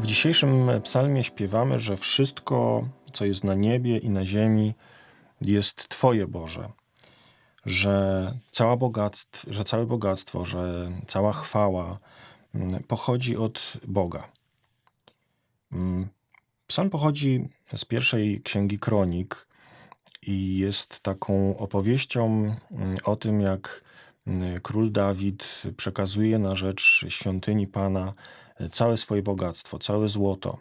W dzisiejszym psalmie śpiewamy, że wszystko, co jest na niebie i na ziemi, jest Twoje Boże. Że, cała bogactw, że całe bogactwo, że cała chwała mm, pochodzi od Boga. Mm, Psalm pochodzi z pierwszej księgi Kronik i jest taką opowieścią mm, o tym, jak król Dawid przekazuje na rzecz świątyni Pana całe swoje bogactwo, całe złoto.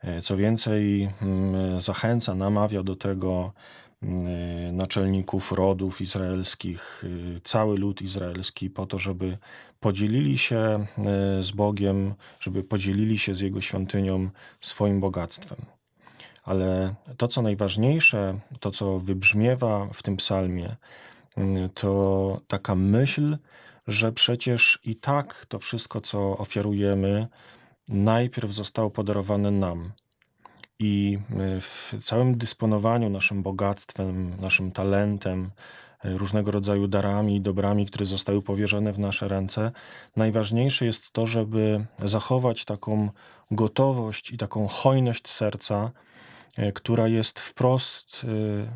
E, Co więcej, mm, zachęca, namawia do tego mm, naczelników rodów izraelskich, y, cały lud izraelski, po to, żeby podzielili się e, z Bogiem, żeby podzielili się z Jego świątynią swoim bogactwem. Ale to, co najważniejsze, to, co wybrzmiewa w tym psalmie, mm, to taka myśl, że przecież i tak to wszystko, co ofiarujemy, najpierw zostało podarowane nam. I y, w całym dysponowaniu naszym bogactwem, naszym talentem, y, różnego rodzaju darami i dobrami, które zostały powierzone w nasze ręce, najważniejsze jest to, żeby zachować taką gotowość i taką hojność serca, y, która jest wprost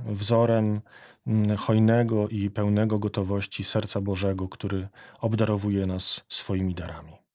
wzorem hojnego i pełnego gotowości serca Bożego, który obdarowuje nas swoimi darami.